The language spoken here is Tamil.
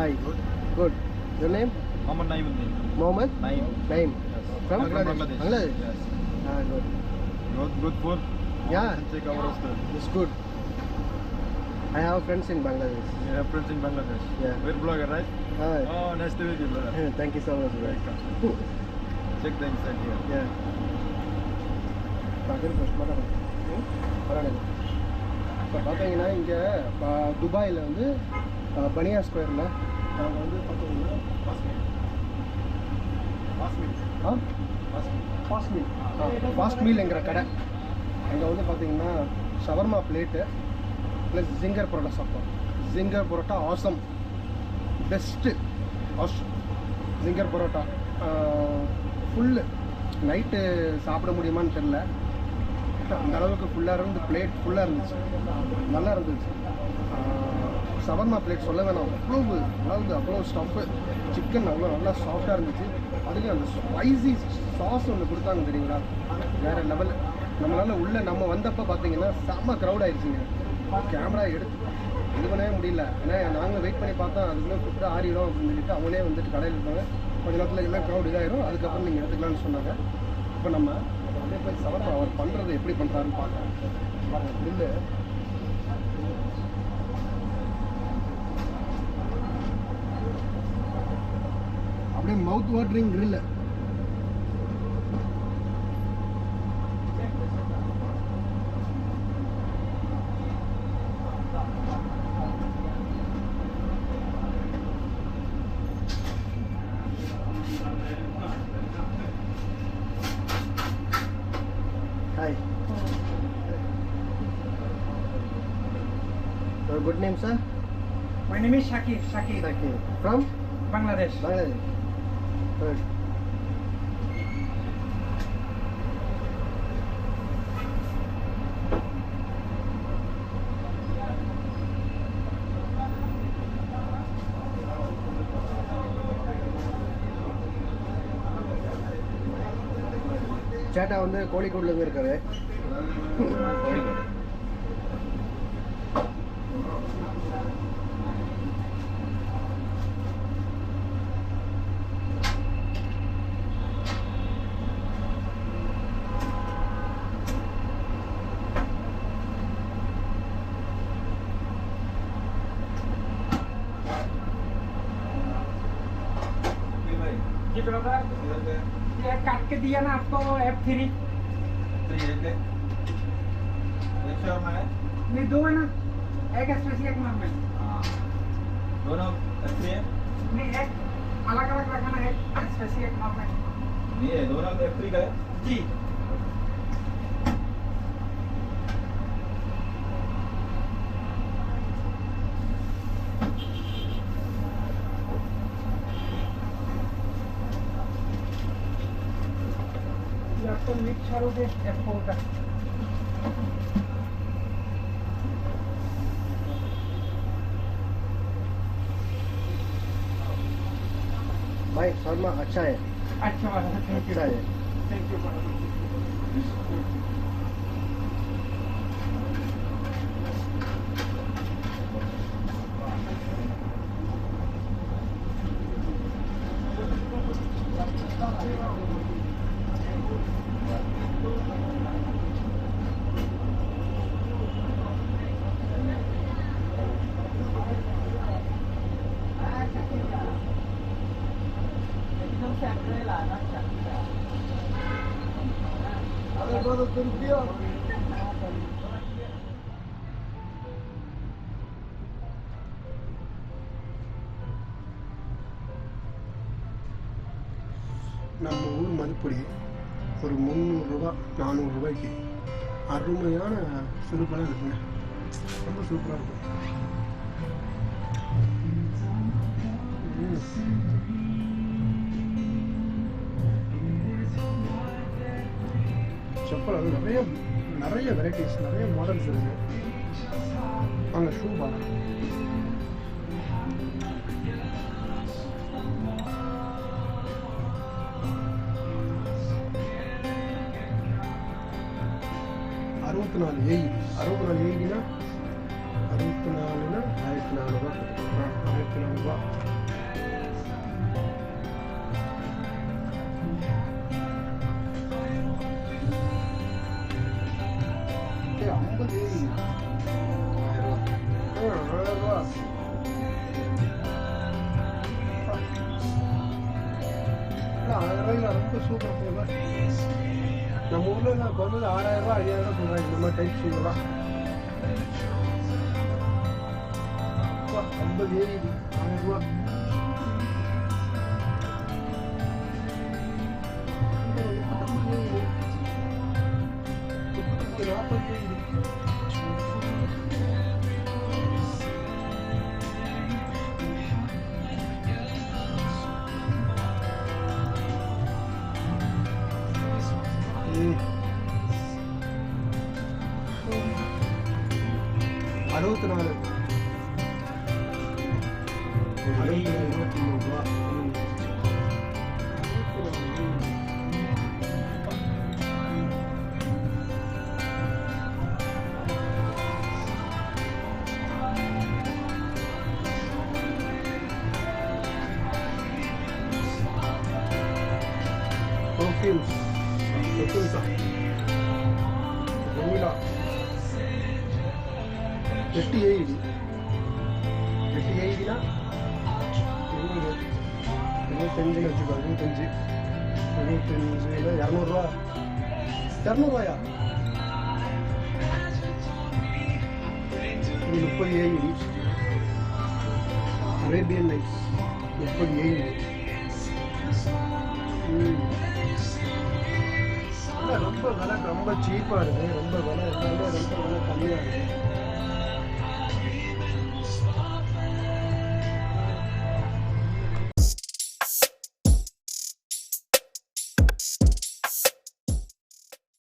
Hi. Good. Your name? Muhammad Naimuddin. Mohammed? Naim. Naim. From? I'm from Bangladesh. Bangladesh? Yes. Ah, good. Good, good food. Yeah. And take our restaurant. It's good. I have friends in Bangladesh. You have friends in Bangladesh. Yeah. We're blogger, right? Hi. Oh, nice to meet you, brother. Thank you so much. bro. Welcome. Check the inside here. Yeah. பகல் ஃபர்ஸ்ட் மட்டும் பரவாயில்ல இப்போ பார்த்தீங்கன்னா இங்கே துபாயில் வந்து அஹ், பனியா ஸ்கொயரில் நாங்கள் வந்து பார்த்தீங்கன்னா ஆ ஃபாஸ்ட் மீல் ஃபாஸ்ட் மீல்ங்கிற கடை அங்கே வந்து பார்த்தீங்கன்னா shawarma plate plus zinger parotta சாப்பிட்டோம். Zinger parotta awesome best as zinger parotta. Full night சாப்பிட முடியுமான்னு தெரில அந்த அளவுக்கு ஃபுல்லாக இருந்து பிளேட் ஃபுல்லாக இருந்துச்சு. நல்லா இருந்துச்சு. சவர்மா பிளேட் சொல்ல வேணாம். அவ்வளவு அதாவது அவ்வளோ ஸ்டஃப்பு சிக்கன் அவ்வளோ நல்லா சாஃப்டாக இருந்துச்சு. அதுலேயும் அந்த ஸ்பைசி சாஸ் ஒன்று கொடுத்தாங்க தெரியுங்களா? வேறு லெவல் நம்மளால் உள்ளே நம்ம வந்தப்போ பார்த்தீங்கன்னா செம்ம க்ரௌட் ஆயிடுச்சுங்க கேமரா எடுத்து இது பண்ணவே முடியல. ஏன்னா நாங்கள் வெயிட் பண்ணி பார்த்தா அதுக்குள்ளே ஃபுட்டு ஆறிடும் அப்படின்னு சொல்லிட்டு அவங்களே வந்துட்டு கடையில் இருப்பாங்க. கொஞ்ச நேரத்தில் எல்லாம் க்ரௌட் இதாயிரும். அதுக்கப்புறம் நீங்கள் எடுத்துக்கலாம்னு சொன்னாங்க. இப்போ நம்ம அப்படியே போய் சவர்மா அவர் பண்ணுறது எப்படி பண்ணுறாருன்னு பார்க்கலாம். பாருங்க. mouth watering grill. Hi. Your good name, sir? My name is Shakir. Shakib. Shakib. From? Bangladesh. Bangladesh. Good. சேட்டா வந்து கோழிக்கோட்லேருந்து இருக்காரு ब्रदर ये काट के दिया ना आपको एफ़ थ्री नहीं दो है ना। एक स्पेशल एक दोनों अच्छे हैं। नहीं एक अलग अलग रखना है। स्पेशल एक नहीं है दोनों F3 का है। जी। तो मिक्सर दे एप्पलটা भाई शर्मा अच्छा है। अच्छा, अच्छा है। थैंक यू நம்ம ஊர் மதிப்படி ஒரு முந்நூறுரூவா நானூறுரூவாய்க்கு அருமையான சுருப்பெல்லாம் இருக்குங்க. ரொம்ப சூப்பராக இருக்கும். செப்பல் நிறைய நிறைய வெரைட்டிஸ் நிறைய மாடல்ஸ் இருக்குது அங்கே ஷூ பாருங்க அறுபத்தி நாலு ஏஇ அறுபத்தி நாலு ஏஇனா அறுபத்தி நாலுனா ஆயிரத்தி நானூறுபா ஆயிரத்தி நானூறுபா ஆயிரம் ரூபாய்க்கு ரொம்ப சூப்பர் போல நம்ம ஊர்ல நான் குறைஞ்சது ஆறாயிரம் ரூபாய் ஐயாயிரம் ரூபாய் சொல்றாங்க இந்த மாதிரி டைப் ஷூலாம் ஐம்பது ஏறி ஆயிரம் அறுபத்தி நாலு அறுபத்தி நாலு இருபத்தி மூணு ரூபா ம். Perfumes. Perfumes தான். வெண்ணிலா எட்டு ஏழு எட்டு ஏழுனா இருபது இருபத்தஞ்சுன்னு வச்சுக்கோ இருபத்தஞ்சு இருபத்தஞ்சு இல்லை இரநூறுவா இரநூறுவாயா இது முப்பது ஏழு அரேபியன் நைட்ஸ் முப்பது ஏழு ம். ரொம்ப விலை ரொம்ப சீப்பாக இருக்குது ரொம்ப விலை